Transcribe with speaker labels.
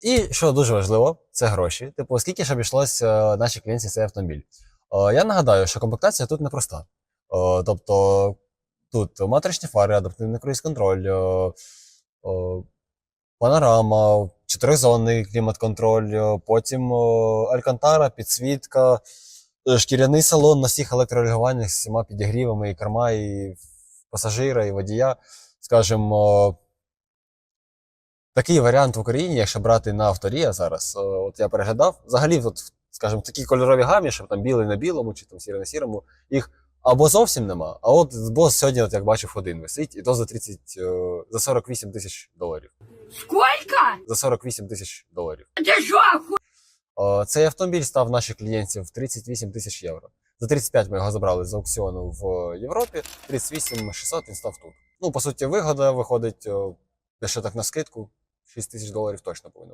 Speaker 1: І що дуже важливо, це гроші. Типу, скільки ж обійшлось е, нашій клієнтці цей автомобіль? Е, Я нагадаю, що комплектація тут непроста. Е, Тобто тут матричні фари, адаптивний круїз-контроль, панорама, чотиризонний клімат-контроль, потім алькантара, підсвітка, шкіряний салон на всіх електрорегулюваннях з всіма підігрівами, і керма, і пасажира, і водія. Скажімо, такий варіант в Україні, якщо брати на авторія зараз, е, от я переглядав, взагалі, от, скажімо, в такій кольоровій гамі, щоб там білий на білому чи там сірий на сірому, їх або зовсім нема, а от бос сьогодні, от як бачив, один висить, і то за 30, е, за 48 тисяч доларів.
Speaker 2: Сколько?
Speaker 1: За 48 тисяч доларів.
Speaker 2: Ты что, оху...
Speaker 1: Е, Цей автомобіль став наших клієнтів 38 тисяч євро. За 35 ми його забрали з аукціону в Європі, 38 600 він став тут. Ну, по суті, вигода виходить, якщо так на скидку, 6 тисяч доларів точно повинно